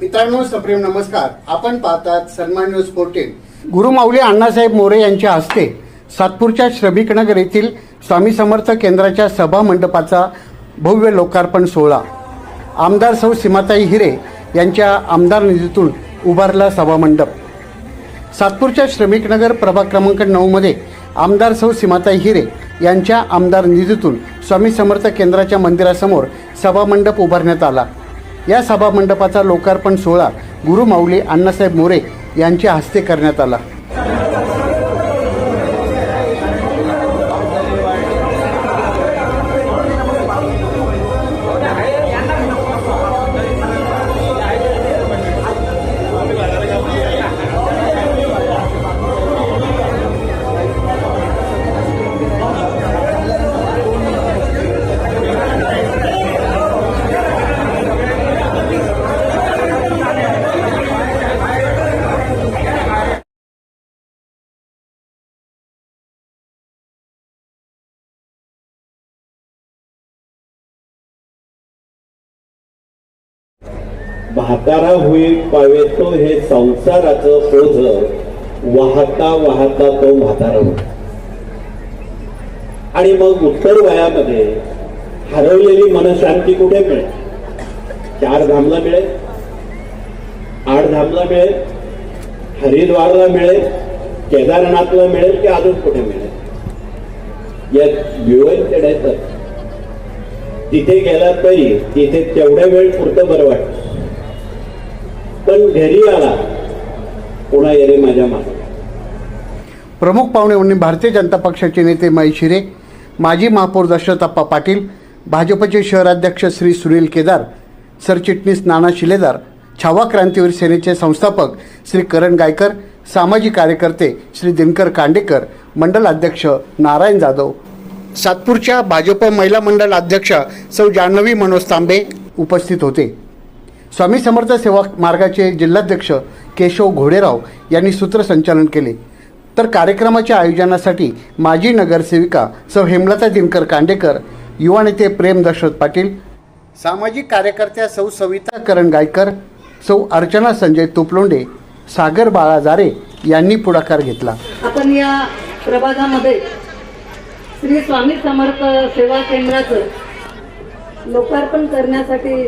मित्रांनो सप्रेम नमस्कार. आपण पाहतात सन्मान न्यूज फोर्टीन गुरुमाऊली अण्णासाहेब मोरे यांच्या हस्ते सातपूरच्या श्रमिकनगर येथील स्वामी समर्थ केंद्राच्या सभा मंडपाचा भव्य लोकार्पण सोहळा. आमदार सौ सीमाताई हिरे यांच्या आमदार निधीतून उभारला सभामंडप सातपूरच्या श्रमिकनगर प्रभाग क्रमांक नऊमध्ये आमदार सौ सीमाताई हिरे यांच्या आमदार निधीतून स्वामी समर्थ केंद्राच्या मंदिरासमोर सभामंडप उभारण्यात आला. या सभामंडपाचा लोकार्पण सोहळा गुरुमाऊली अण्णासाहेब मोरे यांच्या हस्ते करण्यात आला. भातारा होई पावेतो हे संसाराचं ओझ वाहता वाहता तो म्हातारा होतो आणि मग उत्तर वयामध्ये हरवलेली मनशांती कुठे मिळेल? चार धामला मिळेल आठ धामला मिळेल हरिद्वारला मिळेल केदारनाथला मिळेल की अजून कुठे मिळेल? यात मिळवेल चढायचं तिथे गेला तरी तिथे तेवढ्या वेळ पुरतं बरं वाटतं. पण घरी आला पुन्हा येणे माझ्या मागे. प्रमुख पाहुणे म्हणून भारतीय जनता पक्षाचे नेते माई शिरे माजी महापौर दशरथाप्पा पाटील भाजपचे शहराध्यक्ष श्री सुनील केदार सरचिटणीस नाना शिलेदार छावा क्रांतीवीर सेनेचे संस्थापक श्री करण गायकर सामाजिक कार्यकर्ते श्री दिनकर कांडेकर मंडल अध्यक्ष नारायण जाधव. सातपूरच्या भाजप महिला मंडळ अध्यक्षा सौ जान्हवी मनोज तांबे उपस्थित होते. स्वामी समर्थ सेवा मार्गाचे जिल्हाध्यक्ष केशव घोडेराव यांनी सूत्रसंचालन केले. तर कार्यक्रमाच्या आयोजनासाठी माजी नगरसेविका सौ हेमलता दिनकर कांडेकर युवा नेते प्रेम दशरथ पाटील सामाजिक कार्यकर्त्या सौ सविता करण गायकर सौ अर्चना संजय तुपलोंडे सागर बाळा जारे यांनी पुढाकार घेतला. आपण या प्रभागामध्ये श्री स्वामी समर्थ सेवा केंद्राचं लोकार्पण करण्यासाठी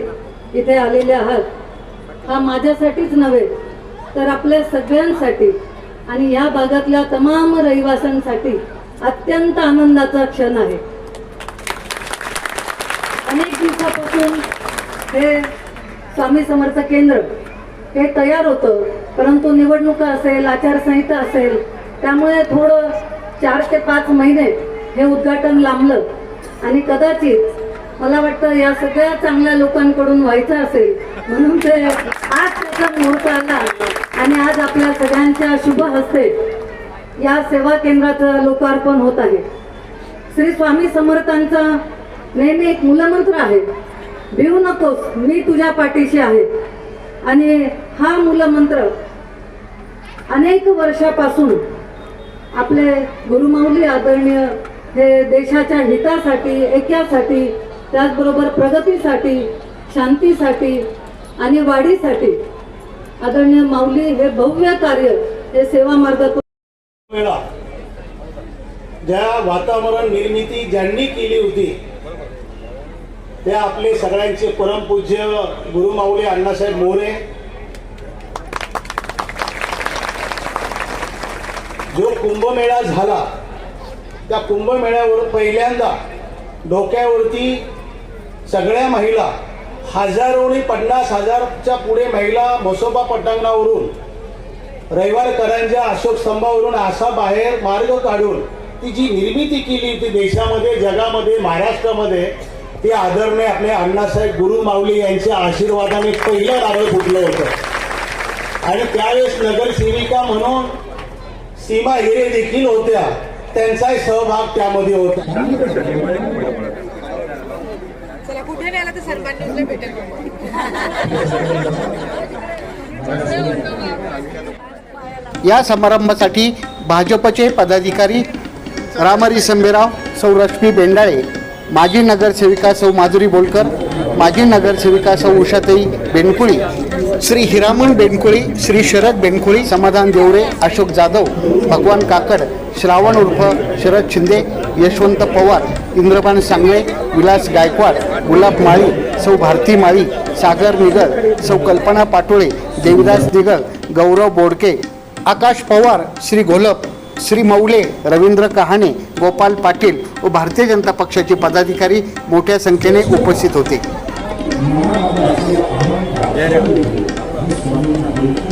इथे आलेले आहात हा माझ्यासाठीच नव्हे तर आपल्या सगळ्यांसाठी आणि या भागातल्या तमाम रहिवाशांसाठी अत्यंत आनंदाचा क्षण आहे. अनेक दिवसापासून हे स्वामी समर्थ केंद्र हे तयार होतं परंतु निवडणुका असेल आचारसंहिता असेल त्यामुळे थोडं चार ते पाच महिने हे उद्घाटन लांबलं आणि कदाचित मला वाटतं या सगळ्या चांगल्या लोकांकडून व्हायचं असेल म्हणून ते आज त्याचा मुहूर्त आला आणि आज आपल्या सगळ्यांच्या शुभ हस्ते या सेवा केंद्राचं लोकार्पण होत आहे. श्री स्वामी समर्थांचा नेहमी एक मूलमंत्र आहे भिवू नकोस मी तुझ्या पाठीशी आहे. आणि हा मूलमंत्र अनेक वर्षापासून आपले गुरुमाऊली आदरणीय हे देशाच्या हितासाठी ऐक्यासाठी त्याचबरोबर प्रगतीसाठी शांतीसाठी आणि वाढीसाठी आदरणीय माऊली हे भव्य कार्य हे सेवा मार्गातून ज्या वातावरण निर्मिती ज्यांनी केली होती ते आपले सगळ्यांचे परमपूज्य गुरुमाऊली अण्णासाहेब मोरे जो कुंभमेळा झाला त्या कुंभमेळ्यावर पहिल्यांदा डोक्यावरती सगळ्या महिला हजारोनी पन्नास हजारच्या पुढे महिला म्हसोबा पटांगणावरून रविवारकरांच्या अशोक स्तंभावरून असा बाहेर मार्ग काढून ती जी निर्मिती केली ती देशामध्ये जगामध्ये महाराष्ट्रामध्ये ते आदरणीय आपले अण्णासाहेब गुरु माऊली यांच्या आशीर्वादाने पहिलं नारळ फुटलं होतं. आणि त्यावेळेस नगरसेविका म्हणून सीमा हिरे देखील होत्या. त्यांचाही सहभाग त्यामध्ये होता. आला तर सन्मान न्यूजला भेटेल या समारंभासाठी भाजपचे पदाधिकारी रामरी संभेराव सौ रश्मी बेंडाळे माजी नगरसेविका सौ माधुरी बोलकर माजी नगरसेविका सौ उषाताई बेनकुळी श्री हिरामण बेनकुळी श्री शरद बेनकुळी समाधान देवरे अशोक जाधव भगवान काकड श्रावण उर्फ शरद शिंदे यशवंत पवार इंद्रपान सांगळे विलास गायकवाड गुलाब माळी सौ भारती माळी सागर निगळ सौ कल्पना पाटोळे देवीदास दिगळ गौरव बोडके आकाश पवार श्री घोलप श्री मौले रवींद्र कहाणे गोपाल पाटील व भारतीय जनता पक्षाचे पदाधिकारी मोठ्या संख्येने उपस्थित होते.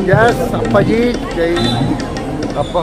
यस अप्पाजी जय अप्पा.